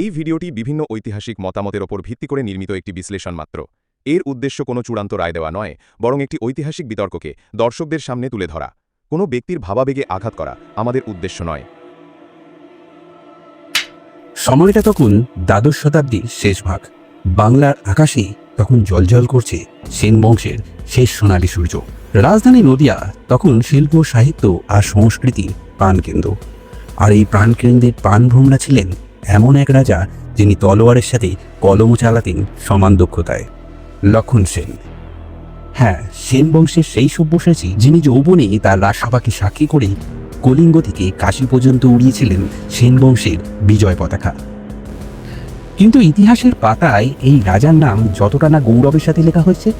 এই ভিডিওটি বিভিন্ন ঐতিহাসিক মতামতের ওপর ভিত্তি করে নির্মিত একটি বিশ্লেষণ মাত্র। এর উদ্দেশ্য কোনো চূড়ান্ত রায় দেওয়া নয়, বরং একটি ঐতিহাসিক বিতর্ককে দর্শকদের সামনে তুলে ধরা। কোনো ব্যক্তির ভাবাবেগে আঘাত করা আমাদের উদ্দেশ্য নয়। সময়টা তখন দ্বাদশ শতাব্দীর শেষ ভাগ। বাংলার আকাশে তখন জলজল করছে সেন বংশের শেষ সোনালী সূর্য। রাজধানী নদিয়া তখন শিল্প, সাহিত্য আর সংস্কৃতির প্রাণকেন্দ্র। আর এই প্রাণকেন্দ্রের প্রাণভ্রমরা ছিলেন এমন এক রাজা যিনি তলোয়ারের সাথে কলমও চালাতেন সমান দক্ষতায়। লক্ষণ সেন। হ্যাঁ সেন বংশের সেই সব্যসাচী যিনি যৌবনে তার রাজসভাকে সাক্ষী করে কলিঙ্গ থেকে কাশী পর্যন্ত উড়িয়েছিলেন সেন বংশের বিজয় পতাকা। কিন্তু ইতিহাসের পাতায় এই রাজার নাম যতটা না গৌরবের সাথে লেখা হয়েছে,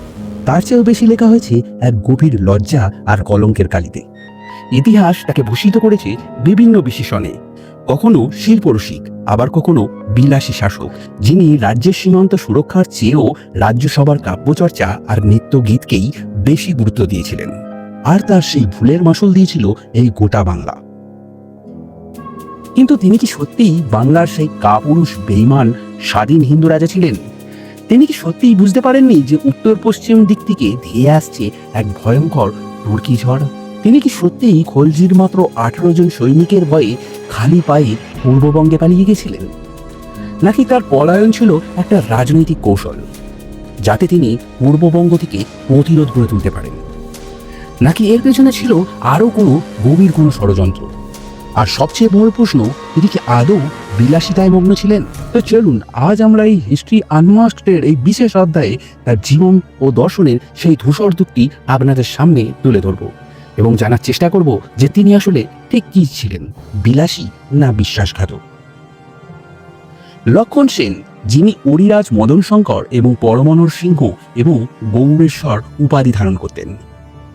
তার চেয়েও বেশি লেখা হয়েছে এক গভীর লজ্জা আর কলঙ্কের কালিতে। ইতিহাস তাকে ভূষিত করেছে বিভিন্ন বিশেষণে। কখনো শিল্পরসিক, আবার কখনো বিলাসী শাসক, যিনি রাজ্যের সীমান্ত সুরক্ষার চেয়েও রাজ্যসভার কাব্যচর্চা আর নৃত্য গীতকেই বেশি গুরুত্ব দিয়েছিলেন। আর তার সেই ভুলের মাসুল দিয়েছিল এই গোটা বাংলা। কিন্তু তিনি কি সত্যিই বাংলার সেই কাপুরুষ, বেইমান, স্বাধীন হিন্দু রাজা ছিলেন? তিনি কি সত্যিই বুঝতে পারেননি যে উত্তর পশ্চিম দিক থেকে ধেয়ে আসছে এক ভয়ঙ্কর তুর্কি ঝড়? তিনি কি সত্যিই খলজির মাত্র আঠারো জন সৈনিকের ভয়ে খালি পায়ে পূর্ববঙ্গে পালিয়ে গেছিলেন? নাকি তার পলায়ন ছিল একটা রাজনৈতিক কৌশল, যাতে তিনি পূর্ববঙ্গ থেকে প্রতিরোধ গড়ে তুলতে পারেন? নাকি এর পেছনে ছিল আরও কোনো গভীর কোনো ষড়যন্ত্র? আর সবচেয়ে বড় প্রশ্ন, তিনি কি আদৌ বিলাসিতায় মগ্ন ছিলেন? তো চলুন, আজ আমরা এই হিস্ট্রি আনমাস্টের এই বিশেষ অধ্যায়ে তার জীবন ও দর্শনের সেই ধূসর দিকটি আপনাদের সামনে তুলে ধরব। এবং জানার চেষ্টা করব যে তিনি আসলে ঠিক কি ছিলেন, বিলাসী না বিশ্বাসঘাতক। লক্ষণ সেন, যিনি অরিরাজ মদন শঙ্কর এবং পরমনর সিংহ এবং গৌরেশ্বর উপাধি ধারণ করতেন।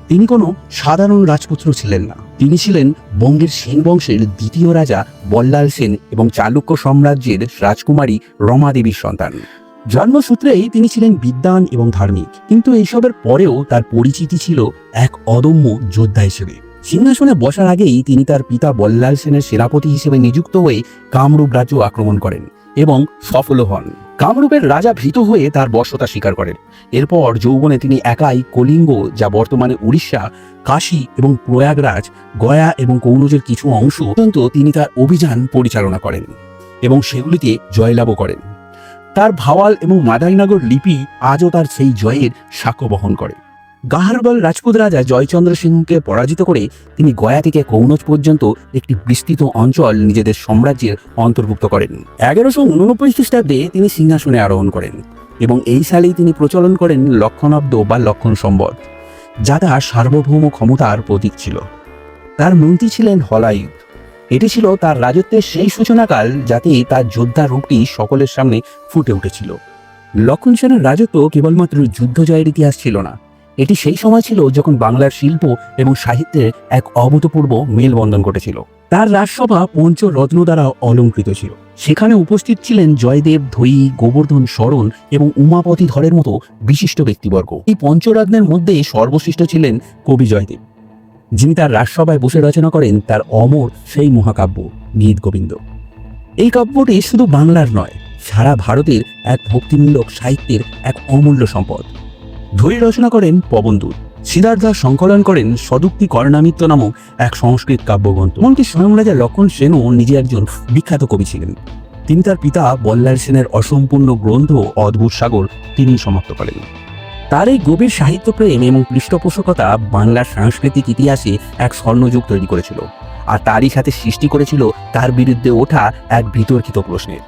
তিনি কোনো সাধারণ রাজপুত্র ছিলেন না। তিনি ছিলেন বঙ্গের সেন বংশের দ্বিতীয় রাজা বল্লাল সেন এবং চালুক্য সাম্রাজ্যের রাজকুমারী রমা দেবীর সন্তান। জন্মসূত্রেই তিনি ছিলেন বিদ্বান এবং ধার্মিক, কিন্তু এইসবের পরেও তার পরিচিতি ছিল এক অদম্য যোদ্ধা হিসেবে। সিংহাসনে বসার আগেই তিনি তার পিতা বল্লাল সেনের সেনাপতি হিসেবে নিযুক্ত হয়ে কামরূপ রাজ্য আক্রমণ করেন এবং সফল হন। কামরূপের রাজা ভীত হয়ে তার বর্ষতা স্বীকার করেন। এরপর যৌবনে তিনি একাই কলিঙ্গ, যা বর্তমানে উড়িষ্যা, কাশী এবং প্রয়াগরাজ, গয়া এবং কৌনজের কিছু অংশ পর্যন্ত তিনি তার অভিযান পরিচালনা করেন এবং সেগুলিতে জয়লাভও করেন। তার ভাওয়াল এবং মাদাইনগর লিপি আজও তার সেই জয়ের সাক্ষ্য বহন করে। গাহারবল রাজপুত রাজা জয়চন্দ্র সিংহকে পরাজিত করে তিনি গয়া থেকে কৌনজ পর্যন্ত একটি বিস্তৃত অঞ্চল নিজেদের সাম্রাজ্যের অন্তর্ভুক্ত করেন। এগারোশো উননব্বই খ্রিস্টাব্দে তিনি সিংহাসনে আরোহণ করেন এবং এই সালেই তিনি প্রচলন করেন লক্ষণাব্দ বা লক্ষণ সম্বদ যা তার সার্বভৌম ক্ষমতার প্রতীক ছিল। তার মন্ত্রী ছিলেন হলায়ুধ এটি ছিল তার রাজত্বের সেই সূচনাকাল যাতে তার যোদ্ধা রূপটি সকলের সামনে ফুটে উঠেছিল। লক্ষণ সেনের রাজত্ব কেবলমাত্র যুদ্ধ জয়ের ইতিহাস ছিল না। এটি সেই সময় ছিল যখন বাংলার শিল্প এবং সাহিত্যের এক অভূতপূর্ব মেলবন্ধন ঘটেছিল। তার রাজসভা পঞ্চরত্ন দ্বারা অলঙ্কৃত ছিল। সেখানে উপস্থিত ছিলেন জয়দেব ধৈ গোবর্ধন শরণ এবং উমাপতি ধরের মতো বিশিষ্ট ব্যক্তিবর্গ। এই পঞ্চরত্নের মধ্যে সর্বশ্রেষ্ঠ ছিলেন কবি জয়দেব। যিনি তার রাজসভায় বসে রচনা করেন, তার অমর সেই মহাকাব্য, গীত গোবিন্দ। এই কাব্যটি শুধু বাংলার নয়, সারা ভারতের এক ভক্তিমূলক সাহিত্যের এক অমূল্য সম্পদ। ধৈ রচনা করেন পবনদূত সিদ্ধার্থা সংকলন করেন সদুক্তি করণামিত্র নামক এক সংস্কৃত কাব্যগ্রন্থ। এমনকি স্বয়ং রাজা লক্ষণ সেনও নিজে একজন বিখ্যাত কবি ছিলেন। তিনি তার পিতা বল্লাল সেনের অসম্পূর্ণ গ্রন্থ অদ্ভুত সাগর তিনি সমাপ্ত করেন। তার এই গভীর সাহিত্যপ্রেম এবং পৃষ্ঠপোষকতা বাংলার সাংস্কৃতিক ইতিহাসে এক স্বর্ণযুগ তৈরি করেছিল। আর তারই সাথে সৃষ্টি করেছিল তার বিরুদ্ধে ওঠা এক বিতর্কিত প্রশ্নের।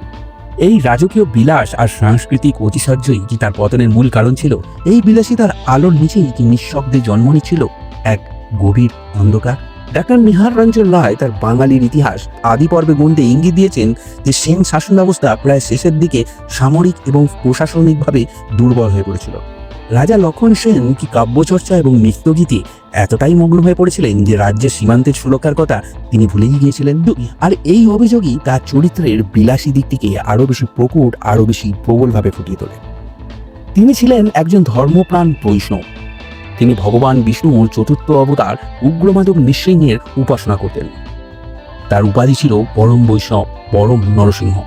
এই রাজকীয় বিলাস আর সাংস্কৃতিক ঐতিহ্যই কি তার পতনের মূল কারণ ছিল? এই বিলাসিতার আলোর নিচেই কি নিঃশব্দে জন্ম নিচ্ছিল? এক গভীর অন্ধকার? ডাক্তার নিহার রঞ্জন রায় তার বাঙালির ইতিহাস আদি পর্বে গুনতে ইঙ্গিত দিয়েছেন যে সেন শাসন ব্যবস্থা প্রায় শেষের দিকে সামরিক এবং প্রশাসনিকভাবে দুর্বল হয়ে পড়েছিল। রাজা লক্ষণ সেন কি কাব্যচর্চা এবং নৃত্যগীতে এতটাই মগ্ন হয়ে পড়েছিলেন যে রাজ্যের সীমান্তের সুরক্ষার কথা তিনি ভুলেই গিয়েছিলেন? আর এই অভিযোগই তার চরিত্রের বিলাসী দিকটিকে আরও বেশি প্রকট আরও বেশি প্রবলভাবে ফুটিয়ে তোলে। তিনি ছিলেন একজন ধর্মপ্রাণ বৈষ্ণব। তিনি ভগবান বিষ্ণুর চতুর্থ অবতার উগ্রমাদক নৃসিংহের উপাসনা করতেন। তার উপাধি ছিল পরম বৈষ্ণব, পরম নরসিংহ।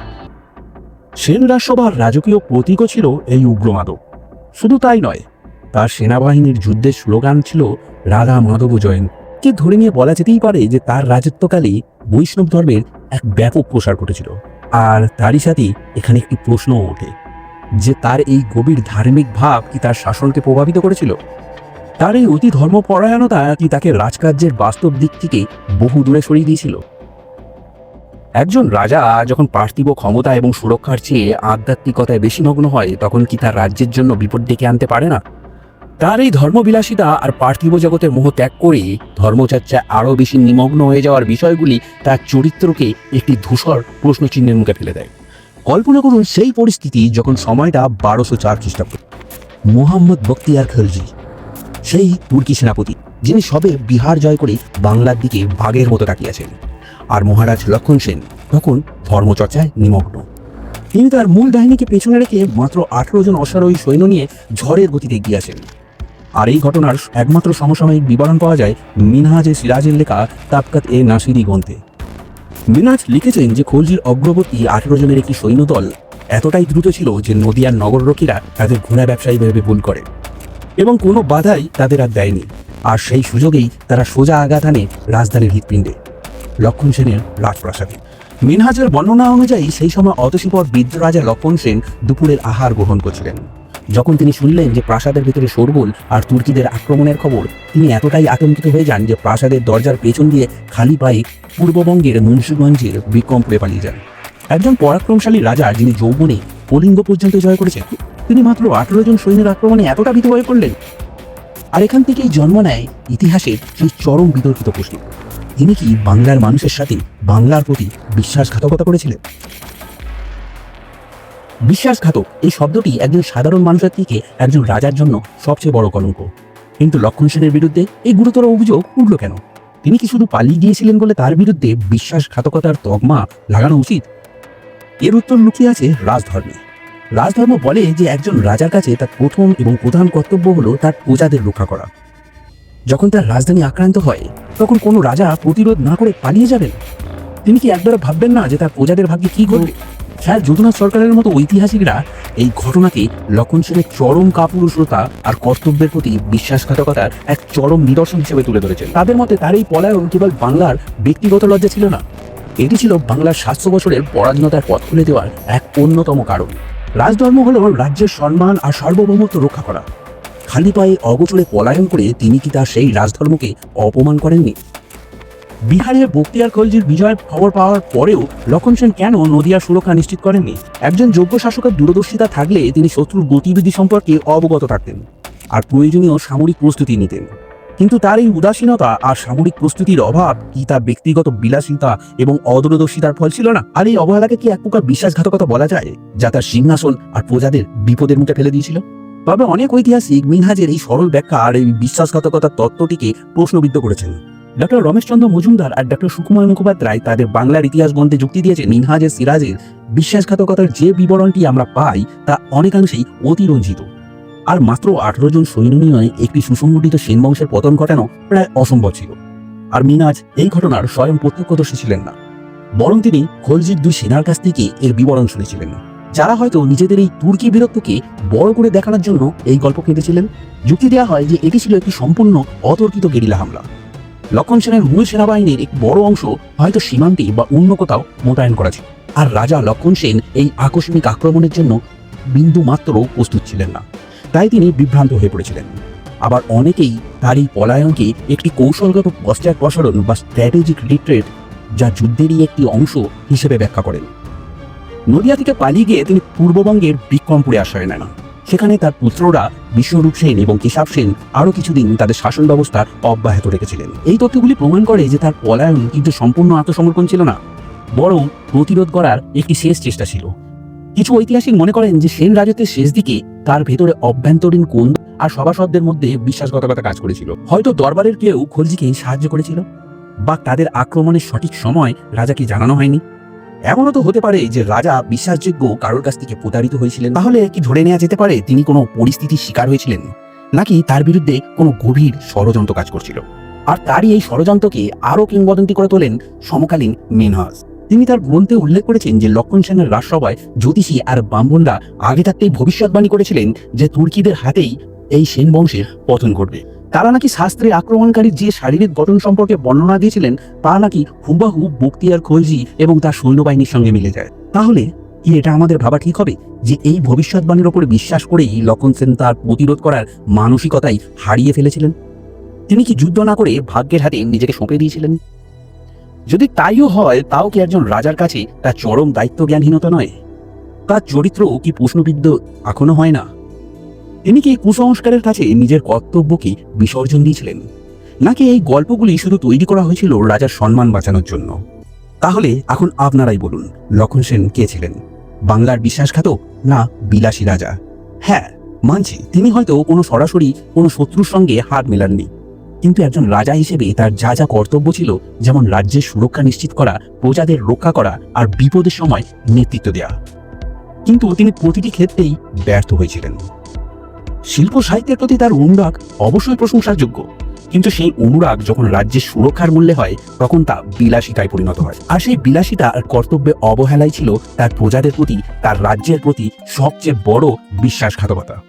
সেন রাজসভার রাজকীয় প্রতীকও ছিল এই উগ্রমাদক শুধু তাই নয়, তার সেনাবাহিনীর যুদ্ধের স্লোগান ছিল রাধা মাধব জয়ন। কে ধরে নিয়ে বলা যেতেই পারে যে তার রাজত্বকালে বৈষ্ণব ধর্মের এক ব্যাপক প্রসার ঘটেছিল। আর তারই সাথে এখানে একটি প্রশ্নও ওঠে, যে তার এই গভীর ধার্মিক ভাব কি তার শাসনকে প্রভাবিত করেছিল? তার এই অতি ধর্মপরায়ণতা কি তাকে রাজকার্যের বাস্তব দিক থেকে বহু দূরে সরিয়ে দিয়েছিল? একজন রাজা যখন পার্থিব ক্ষমতা এবং সুরক্ষার চেয়ে আধ্যাত্মিকতায় বেশি মগ্ন হয়, তখন কি তার রাজ্যের জন্য বিপদ ডেকে আনতে পারে না? তার এই ধর্মবিলাসিতা আর পার্থিব জগতের মোহ ত্যাগ করে ধর্মচর্চায় আরও বেশি নিমগ্ন হয়ে যাওয়ার বিষয়গুলি তার চরিত্রকে একটি ধূসর প্রশ্নচিহ্নের মুখে ফেলে দেয়। কল্পনা করুন সেই পরিস্থিতি যখন সময়টা বারোশো চার খ্রিস্টাব্দ। মোহাম্মদ বক্তিয়ার খলজি, সেই তুর্কি সেনাপতি, যিনি সবে বিহার জয় করে বাংলার দিকে বাঘের মতো তাকিয়েছেন আর মহারাজ লক্ষণ সেন তখন ধর্মচর্চায় নিমগ্ন। তিনি তার মূল বাহিনীকে পেছনে রেখে মাত্র আঠেরো জন অশ্বারোহী সৈন্য নিয়ে ঝড়ের গতিতে এগিয়ে আসেন। আর এই ঘটনার একমাত্র সমসাময়িক বিবরণ পাওয়া যায় মিনহাজে সিরাজের লেখা তাবকাত এ নাসিরি গ্রন্থে। মিনাজ লিখেছেন যে খলজির অগ্রবর্তী আঠেরো জনের একটি সৈন্যদল এতটাই দ্রুত ছিল যে নদিয়ার নগররক্ষীরা তাদের ঘোড়া ব্যবসায়ী ভেবে ভুল করে এবং কোনো বাধাই তাদের আর দেয়নি। আর সেই সুযোগেই তারা সোজা আঘাত আনে রাজধানীর হৃৎপিণ্ডে। লক্ষণ সেনের রাজপ্রাসাদে। মিনহাজের বর্ণনা অনুযায়ী সেই সময় অতসীপর বৃদ্ধ রাজা লক্ষণ সেন দুপুরের আহার গ্রহণ করছিলেন। যখন তিনি শুনলেন যে প্রাসাদের ভেতরে শোরগোল আর তুর্কিদের আক্রমণের খবর, তিনি এতটাই আতঙ্কিত হয়ে যান যে প্রাসাদের দরজার পেছন দিয়ে খালি পায়ে পূর্ববঙ্গের মুন্সিগঞ্জের বিক্রমপুরে পালিয়ে যান। একজন পরাক্রমশালী রাজা যিনি যৌবনে কলিঙ্গ পর্যন্ত জয় করেছেন, তিনি মাত্র আঠেরো জন সৈন্যের আক্রমণে এতটা ভীত পড়লেন। আর এখান থেকেই জন্ম নেয় ইতিহাসের সেই চরম বিতর্কিত প্রশ্ন। তিনি কি বাংলার মানুষের সাথে বাংলার প্রতি বিশ্বাসঘাতকতা করেছিলেন? বিশ্বাসঘাতক, এই শব্দটি একজন সাধারণ মানুষের থেকে একজন রাজার জন্য সবচেয়ে বড় কলঙ্ক। কিন্তু লক্ষণ সেনের বিরুদ্ধে এই গুরুতর অভিযোগ উঠল কেন? তিনি কি শুধু পালিয়ে গিয়েছিলেন বলে তার বিরুদ্ধে বিশ্বাসঘাতকতার তগমা লাগানো উচিত? এর উত্তর লুকিয়ে আছে রাজধর্মে। রাজধর্ম বলে যে একজন রাজার কাছে তার প্রথম এবং প্রধান কর্তব্য হলো তার প্রজাদের রক্ষা করা। যখন তার রাজধানী আক্রান্ত হয়, তখন কোনো রাজা প্রতিরোধ না করে পালিয়ে যাবেন। তিনি কি একবার ভাববেন না যে তার প্রজাদের ভাগ্যে কি ঘটবে? স্যার যদুনাথ সরকারের মতো ঐতিহাসিকরা এই ঘটনাকে লক্ষণ সেনের চরম কাপুরুষতা আর কর্তব্যের প্রতি বিশ্বাসঘাতকতার এক চরম নিদর্শন হিসেবে তুলে ধরেছেন। তাদের মতে তার এই পলায়ন কেবল বাংলার ব্যক্তিগত লজ্জা ছিল না। এটি ছিল বাংলার সাতশো বছরের পরাধীনতার পথ খুলে দেওয়ার এক অন্যতম কারণ। রাজধর্ম হল রাজ্যের সম্মান আর সার্বভৌমত্ব রক্ষা করা। খালি পায়ে অগোচরে পলায়ন করে তিনি কি তার সেই রাজধর্মকে অপমান করেননি? বিহারের বক্তিয়ার খলজির বিজয়ের খবর পাওয়ার পরেও লক্ষণ সেন কেন নদিয়ার সুরক্ষা নিশ্চিত করেননি? একজন যোগ্য শাসকের দূরদর্শিতা থাকলে তিনি শত্রুর গতিবিধি সম্পর্কে অবগত থাকতেন আর প্রয়োজনীয় সামরিক প্রস্তুতি নিতেন। কিন্তু তার এই উদাসীনতা আর সামরিক প্রস্তুতির অভাব কি তার ব্যক্তিগত বিলাসিতা এবং অদূরদর্শিতার ফল ছিল না? আর এই অবহেলাকে কি এক প্রকার বিশ্বাসঘাতকতা বলা যায়, যা তার সিংহাসন আর প্রজাদের বিপদের মুখে ফেলে দিয়েছিল? তবে অনেক ঐতিহাসিক মিনহাজের এই সরল ব্যাখ্যা আর এই বিশ্বাসঘাতকতার তত্ত্বটিকে প্রশ্নবিদ্ধ করেছেন। ডক্টর রমেশচন্দ্র মজুমদার আর ডক্টর সুকুমার মুখোপাধ্যায় তাদের বাংলার ইতিহাস গ্রন্থে যুক্তি দিয়েছেন, মিনহাজের সিরাজের বিশ্বাসঘাতকতার যে বিবরণটি আমরা পাই তা অনেকাংশেই অতিরঞ্জিত। আর মাত্র আঠারো জন সৈন্য নিয়ে একটি সুসংগঠিত সেন বংশের পতন ঘটানো প্রায় অসম্ভব ছিল। আর মিনাজ এই ঘটনার স্বয়ং প্রত্যক্ষদর্শী ছিলেন না। বরং তিনি খলজির দুই সেনার কাছ থেকে এর বিবরণ শুনেছিলেন। যারা হয়তো নিজেদের এই তুর্কি বীরত্বকে বড় করে দেখানোর জন্য এই গল্প কেঁদেছিলেন যুক্তি দেওয়া হয় যে এটি ছিল একটি সম্পূর্ণ অতর্কিত গেরিলা হামলা। লক্ষণ সেনের মূল সেনাবাহিনীর এক বড় অংশ হয়তো সীমান্তে বা অন্য কোথাও মোতায়েন করা ছিল আর রাজা লক্ষণ সেন এই আকস্মিক আক্রমণের জন্য বিন্দু মাত্রও প্রস্তুত ছিলেন না। তাই তিনি বিভ্রান্ত হয়ে পড়েছিলেন। আবার অনেকেই তার এই পলায়নকে একটি কৌশলগত পশ্চাৎপসরণ বা স্ট্র্যাটেজিক রিট্রেট যা যুদ্ধেরই একটি অংশ হিসেবে ব্যাখ্যা করেন। নদিয়া থেকে পালিয়ে গিয়ে তিনি পূর্ববঙ্গের বিক্রমপুরে আশ্রয় নেন। সেখানে তার পুত্ররা বিশ্বরূপ সেন এবং কেশাব সেন আরও কিছুদিন তাদের শাসন ব্যবস্থা অব্যাহত রেখেছিলেন। এই তথ্যগুলি প্রমাণ করে যে তার পলায়ন কিন্তু সম্পূর্ণ আত্মসমর্পণ ছিল না, বরং প্রতিরোধ করার একটি শেষ চেষ্টা ছিল। কিছু ঐতিহাসিক মনে করেন যে সেন রাজত্বের শেষ দিকে তার ভেতরে অভ্যন্তরীণ কোন আর সভাসদদের মধ্যে বিশ্বাসঘাতকতা কাজ করেছিল। হয়তো দরবারের কেউ খলজিকে সাহায্য করেছিল? বা তাদের আক্রমণের সঠিক সময় রাজাকে জানানো হয়নি? এমনও তো হতে পারে যে রাজা বিশ্বাসযোগ্য কারোর কাছ থেকে প্রতারিত হয়েছিলেন। তাহলে কি ধরে নেওয়া যেতে পারে তিনি কোনো পরিস্থিতির শিকার হয়েছিলেন? নাকি তার বিরুদ্ধে কোনো গভীর ষড়যন্ত্র কাজ করছিল? আর তারই এই ষড়যন্ত্রকে আরও কিংবদন্তি করে তোলেন সমকালীন মিনহাজ তিনি তার গ্রন্থে উল্লেখ করেছেন যে লক্ষণ সেনের রাজসভায় জ্যোতিষী আর ব্রাহ্মণরা আগে থাকতেই ভবিষ্যৎবাণী করেছিলেন যে তুর্কিদের হাতেই এই সেন বংশের পতন ঘটবে। তারা নাকি শাস্ত্রে আক্রমণকারী যে শারীরিক গঠন সম্পর্কে বর্ণনা দিয়েছিলেন, তা নাকি হুবাহু বক্তিয়ার খলজি এবং তার সৈন্যবাহিনীর সঙ্গে মিলে যায়। তাহলে কি এটা আমাদের ভাবা ঠিক হবে যে এই ভবিষ্যৎবাণীর ওপরে বিশ্বাস করেই লক্ষণ সেন তার প্রতিরোধ করার মানসিকতাই হারিয়ে ফেলেছিলেন? তিনি কি যুদ্ধ না করে ভাগ্যের হাতে নিজেকে সঁপে দিয়েছিলেন? যদি তাইও হয়, তাও কি একজন রাজার কাছে তার চরম দায়িত্ব জ্ঞানহীনতা নয়? তার চরিত্র কি প্রশ্নবিদ্ধ এখনও হয় না? তিনি কি কুসংস্কারের কাছে নিজের কর্তব্যকে বিসর্জন দিয়েছিলেন। নাকি এই গল্পগুলি শুধু তৈরি করা হয়েছিল রাজার সম্মান বাঁচানোর জন্য? তাহলে এখন আপনারাই বলুন, লক্ষণ সেন কে ছিলেন? বাংলার বিশ্বাসঘাতক না বিলাসী রাজা? হ্যাঁ মানছি, তিনি হয়তো কোনো সরাসরি কোনো শত্রুর সঙ্গে হাত মেলাননি। কিন্তু একজন রাজা হিসেবে তার যা যা কর্তব্য ছিল, যেমন রাজ্যের সুরক্ষা নিশ্চিত করা, প্রজাদের রক্ষা করা আর বিপদের সময় নেতৃত্ব দেওয়া কিন্তু তিনি প্রতিটি ক্ষেত্রেই ব্যর্থ হয়েছিলেন। শিল্প সাহিত্যের প্রতি তার অনুরাগ অবশ্যই প্রশংসার যোগ্য কিন্তু সেই অনুরাগ যখন রাজ্যের সুরক্ষার মূল্যে হয়, তখন তা বিলাসিতায় পরিণত হয়। আর সেই বিলাসিতা আর কর্তব্যে অবহেলাই ছিল তার প্রজাদের প্রতি, তার রাজ্যের প্রতি সবচেয়ে বড় বিশ্বাসঘাতকতা।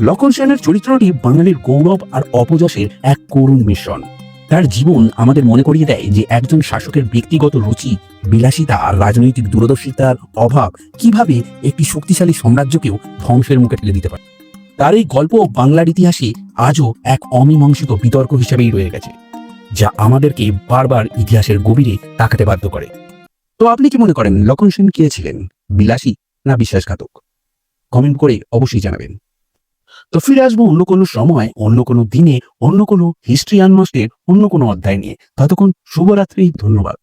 লক্ষণ সেনের চরিত্রটি বাঙালির গৌরব আর অপযশের এক করুণ মিশ্রণ। তার জীবন আমাদের মনে করিয়ে দেয় যে একজন শাসকের ব্যক্তিগত রুচি, বিলাসিতা আর রাজনৈতিক দূরদর্শিতার অভাব কীভাবে একটি শক্তিশালী সাম্রাজ্যকেও ধ্বংসের মুখে ঠেলে দিতে পারে। তার এই গল্প বাংলার ইতিহাসে আজও এক অমীমাংসিত বিতর্ক হিসেবেই রয়ে গেছে, যা আমাদেরকে বারবার ইতিহাসের গভীরে তাকাতে বাধ্য করে। তো আপনি কি মনে করেন লক্ষণ সেন কে ছিলেন, বিলাসী না বিশ্বাসঘাতক? কমেন্ট করে অবশ্যই জানাবেন। তো ফিরে আসব অন্য কোনো সময়, অন্য কোনো দিনে, অন্য কোনো হিস্ট্রি আনমাস্টের অন্য কোনো অধ্যায় নিয়ে। ততক্ষণ শুভরাত্রি, ধন্যবাদ।